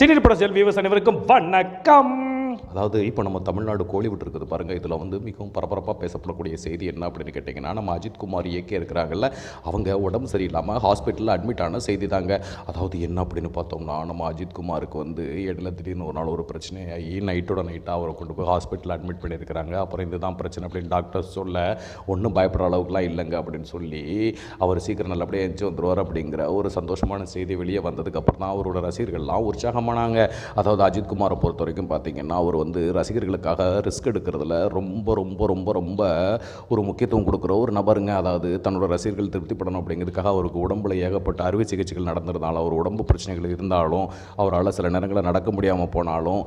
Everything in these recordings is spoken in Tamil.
சீனியர் பட செல்வி அனைவருக்கும் வணக்கம். அதாவது இப்போ நம்ம தமிழ்நாடு கோலிவுட் இருக்குது பாருங்கள் இதில் வந்து மிகவும் பரபரப்பாக பேசப்படக்கூடிய செய்தி என்ன அப்படின்னு கேட்டிங்கன்னா நம்ம அஜித் குமார் இயக்கி இருக்கிறாங்கல்ல அவங்க உடம்பு சரியில்லாமல் ஹாஸ்பிட்டலில் அட்மிட் ஆன செய்தி தாங்க. அதாவது என்ன அப்படின்னு பார்த்தோம்னா நம்ம அஜித் குமாருக்கு வந்து இடையில திடீர்னு ஒரு நாள் ஒரு பிரச்சனையாகி நைட்டோட நைட்டாக அவரை கொண்டு போய் ஹாஸ்பிட்டலில் அட்மிட் பண்ணியிருக்கிறாங்க. அப்புறம் இதுதான் பிரச்சனை அப்படின்னு டாக்டர் சொல்ல ஒன்றும் பயப்படுற அளவுக்குலாம் இல்லைங்க அப்படின்னு சொல்லி அவர் சீக்கிரம் நல்லபடியாக எஞ்சி வந்துருவார் அப்படிங்கிற ஒரு சந்தோஷமான செய்தி வெளியே வந்ததுக்கப்புறம் தான் அவரோட ரசிகர்கள்லாம் உற்சாகமானாங்க. அதாவது அஜித் குமாரை பொறுத்த வரைக்கும் பார்த்தீங்கன்னா அவர் வந்து ரசிகர்களுக்காக ரிஸ்க் எடுக்கிறதுல ரொம்ப ரொம்ப ரொம்ப ரொம்ப ஒரு முக்கியத்துவம் கொடுக்குற ஒரு நபருங்க. அதாவது தன்னோட ரசிகர்கள் திருப்திப்படணும் அப்படிங்கிறதுக்காக அவருக்கு உடம்புல ஏகப்பட்ட அறுவை சிகிச்சைகள் நடந்திருந்தாலும் அவர் உடம்பு பிரச்சனைகள் இருந்தாலும் அவரால் சில நேரங்களில் நடக்க முடியாமல் போனாலும்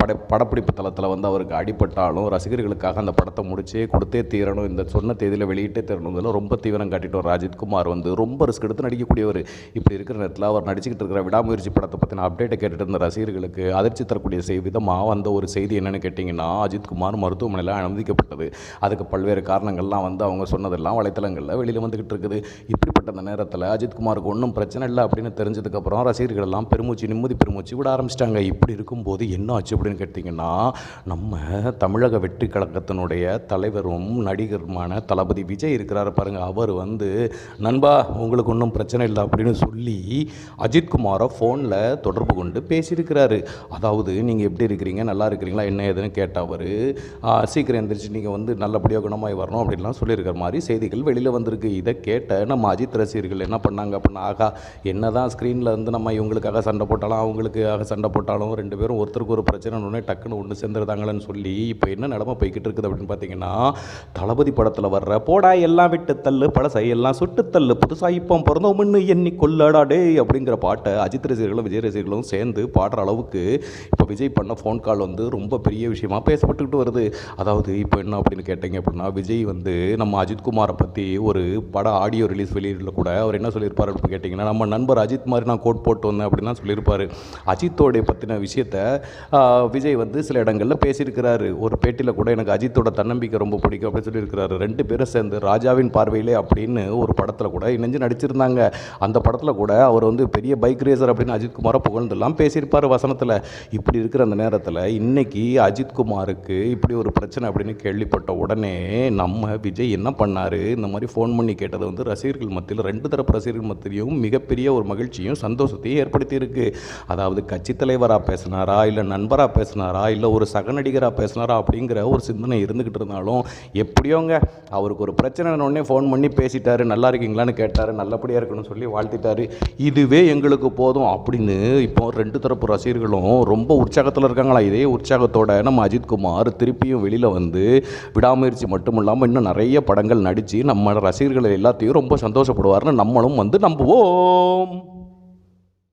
பட படப்பிடிப்பு தளத்தில் வந்து அவருக்கு அடிபட்டாலும் ரசிகர்களுக்காக அந்த படத்தை முடிச்சே கொடுத்தே தீரணும். இந்த சொன்ன தேதியில் வெளியிட்டே தீரணும் ரொம்ப தீவிரம் காட்டிட்டு ராஜித்குமார் குமார் வந்து ரொம்ப ரிஸ்க் எடுத்து நடிக்கக்கூடியவர். இப்படி இருக்கிற நேரத்தில் அவர் நடிச்சுக்கிட்டு இருக்கிற விடாமுயற்சி படத்தை பற்றின அப்டேட்டை கேட்டுட்டு இருந்த ரசிகர்களுக்கு அதிர்ச்சி தரக்கூடிய செய்விதமாக வந்த ஒரு செய்தி என்னென்னு கேட்டிங்கன்னா அஜித்குமார் மருத்துவமனையில் அனுமதிக்கப்பட்டது. அதுக்கு பல்வேறு காரணங்கள்லாம் வந்து அவங்க சொன்னதெல்லாம் வலைத்தளங்களில் வெளியில் வந்துக்கிட்டு இருக்குது. இப்படிப்பட்ட அந்த நேரத்தில் அஜித்குமாருக்கு ஒன்றும் பிரச்சனை இல்லை அப்படின்னு தெரிஞ்சதுக்கப்புறம் ரசிகர்கள் எல்லாம் பெருமூச்சு நிம்மதி பெருமூச்சு விட ஆரம்பிச்சிட்டாங்க. இப்படி இருக்கும்போது என்ன ஆச்சு அப்படின்னு கேட்டிங்கன்னா நம்ம தமிழக வெற்றி கழகத்தினுடைய தலைவரும் நடிகருமான தளபதி விஜய் இருக்கிறார் பாருங்கள் அவர் வந்து நண்பா உங்களுக்கு ஒன்றும் பிரச்சனை இல்லை அப்படின்னு சொல்லி அஜித்குமாரை ஃபோனில் தொடர்பு கொண்டு பேசியிருக்கிறாரு. அதாவது நீங்கள் எப்படி இருக்கிறீங்க? நல்லா இருக்கிறீங்களா? என்ன ஏதுன்னு கேட்டவர் சீக்கிரம் எந்திரிச்சு நீங்கள் வந்து நல்லபடியாக குணமாகி வரணும் அப்படின்லாம் சொல்லியிருக்கிற மாதிரி செய்திகள் வெளியில் வந்திருக்கு. இதை கேட்ட நம்ம அஜித் ரசிகர்கள் என்ன பண்ணாங்க அப்படின்னா ஆகா என்ன தான் ஸ்க்ரீனில் இருந்து நம்ம இவங்களுக்காக சண்டை போட்டாலும் அவங்களுக்காக சண்டை போட்டாலும் ரெண்டு பேரும் ஒருத்தருக்கு ஒரு பிரச்சனை ஒன்று டக்குன்னு ஒன்று சேர்ந்துருந்தாங்களேன்னு சொல்லி இப்போ என்ன நிலமை போய்கிட்டு இருக்குது அப்படின்னு பார்த்தீங்கன்னா தளபதி படத்தில் வர்ற போடா எல்லாம் விட்டு தள்ளு பழசை எல்லாம் சுட்டு தள்ளு புதுசாக இப்போ பிறந்தோம்னு எண்ணி கொள்ளடா டே அப்படிங்கிற பாட்டை அஜித் ரசிகர்களும் விஜய் ரசிகர்களும் சேர்ந்து பாடுற அளவுக்கு இப்போ விஜய் பண்ண ஃபோன் கால் வந்து வந்து ரொம்ப பெரிய விஷயமா பேசப்பட்டுக்கிட்டு வருது. அதாவது இப்போ என்ன அப்படின்னு கேட்டீங்க அப்படின்னா விஜய் வந்து நம்ம அஜித்குமாரை பற்றி ஒரு பட ஆடியோ ரிலீஸ் வெளியிடல கூட அவர் என்ன சொல்லியிருப்பார் அப்படின்னு கேட்டிங்கன்னா நம்ம நண்பர் அஜித் மாதிரி நான் கோட் போட்டு வந்தேன் அப்படின்னா சொல்லியிருப்பார். அஜித்தோடைய பற்றின விஷயத்த விஜய் வந்து சில இடங்களில் பேசியிருக்கிறாரு. ஒரு பேட்டியில் கூட எனக்கு அஜித்தோட தன்னம்பிக்கை ரொம்ப பிடிக்கும் அப்படின்னு சொல்லியிருக்கிறாரு. ரெண்டு பேரும் சேர்ந்து ராஜாவின் பார்வையிலே அப்படின்னு ஒரு படத்தில் கூட இணைஞ்சு நடிச்சிருந்தாங்க. அந்த படத்தில் கூட அவர் வந்து பெரிய பைக் ரேசர் அப்படின்னு அஜித்குமாரை புகழ்ந்தெல்லாம் பேசியிருப்பார் வசனத்தில். இப்படி இருக்கிற அந்த நேரத்தில் இன்னைக்கு அஜித்குமாருக்கு இப்படி ஒரு பிரச்சனை அப்படின்னு கேள்விப்பட்ட உடனே நம்ம விஜய் என்ன பண்ணார்? இந்த மாதிரி ஃபோன் பண்ணி கேட்டது வந்து ரசிகர்கள் மத்தியில் ரெண்டு தரப்பு ரசிகர்கள் மத்தியும் மிகப்பெரிய ஒரு மகிழ்ச்சியும் சந்தோஷத்தையும் ஏற்படுத்தியிருக்கு. அதாவது கட்சி தலைவராக பேசினாரா இல்லை நண்பராக பேசினாரா இல்லை ஒரு சக நடிகராக பேசினாரா அப்படிங்கிற ஒரு சிந்தனை இருந்துக்கிட்டு இருந்தாலும் எப்படியோங்க அவருக்கு ஒரு பிரச்சனை உடனே ஃபோன் பண்ணி பேசிட்டாரு நல்லா இருக்கீங்களான்னு கேட்டார் நல்லபடியாக இருக்கணும்னு சொல்லி வாழ்த்திட்டாரு. இதுவே எங்களுக்கு போதும் அப்படின்னு இப்போ ரெண்டு தரப்பு ரசிகர்களும் ரொம்ப உற்சாகத்தில் இருக்காங்களா? இதே உற்சாகத்தோட நம்ம அஜித்குமார் திருப்பியும் வெளியில் வந்து விடாமுயற்சி மட்டும் இல்லாமல் இன்னும் நிறைய படங்கள் நடித்து நம்ம ரசிகர்கள் எல்லாத்தையும் ரொம்ப சந்தோஷப்படுவார்னு நம்மளும் வந்து நம்புவோம்.